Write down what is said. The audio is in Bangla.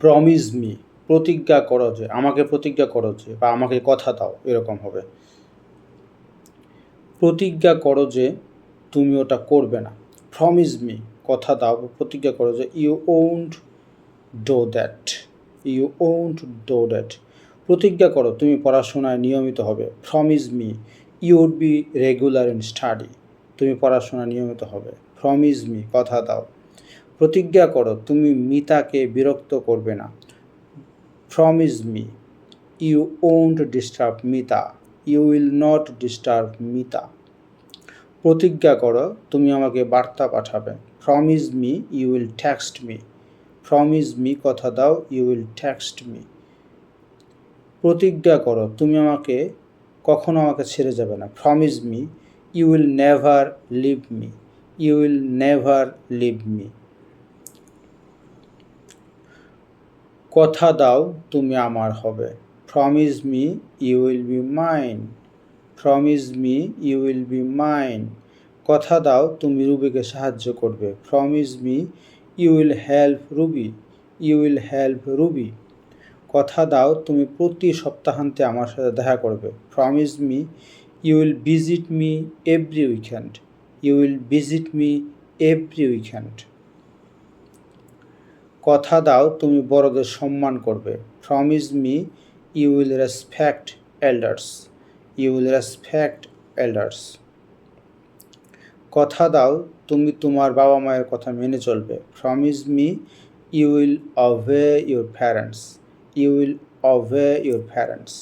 প্রমিস মি প্রতিজ্ঞা করো যে, আমাকে প্রতিজ্ঞা করো যে, বা আমাকে কথা দাও, এরকম হবে। প্রতিজ্ঞা করো যে, তুমি ওটা করবে না। প্রমিস মি কথা দাও, প্রতিজ্ঞা করো যে you won't do that you won't do that প্রতিজ্ঞা করো, তুমি পড়াশোনায় নিয়মিত হবে। Promise me you would be regular in study তুমি পড়াশোনা নিয়মিত হবে। প্রমিস মি কথা দাও। প্রতিজ্ঞা করো, তুমি মিতাকে বিরক্ত করবে না। Promise me you won't disturb Mita you will not disturb Mita. প্রতিজ্ঞা করো, তুমি আমাকে বার্তা পাঠাবে। Promise me you will text me promise me কথা দাও ইউ উইল টেক্সট মি প্রতিজ্ঞা করো, তুমি আমাকে কখনো আমাকে ছেড়ে যাবে না। Promise me you will never leave me you will never leave me কথা দাও, তুমি আমার হবে। Promise me you will be mine promise me you will be mine কথা দাও, তুমি রুবিকে সাহায্য করবে। Promise me you will help Rubi. You will help Rubi. কথা দাও, তুমি প্রতি সপ্তাহান্তে আমার সাথে দেখা করবে। Promise me you will visit me every weekend you will visit me every weekend কথা দাও, তুমি বড়দের সম্মান করবে। Promise me you will respect elders you will respect elders কথা দাও, তুমি তোমার বাবা মায়ের কথা মেনে চলবে। Promise me you will obey your parents you will obey your parents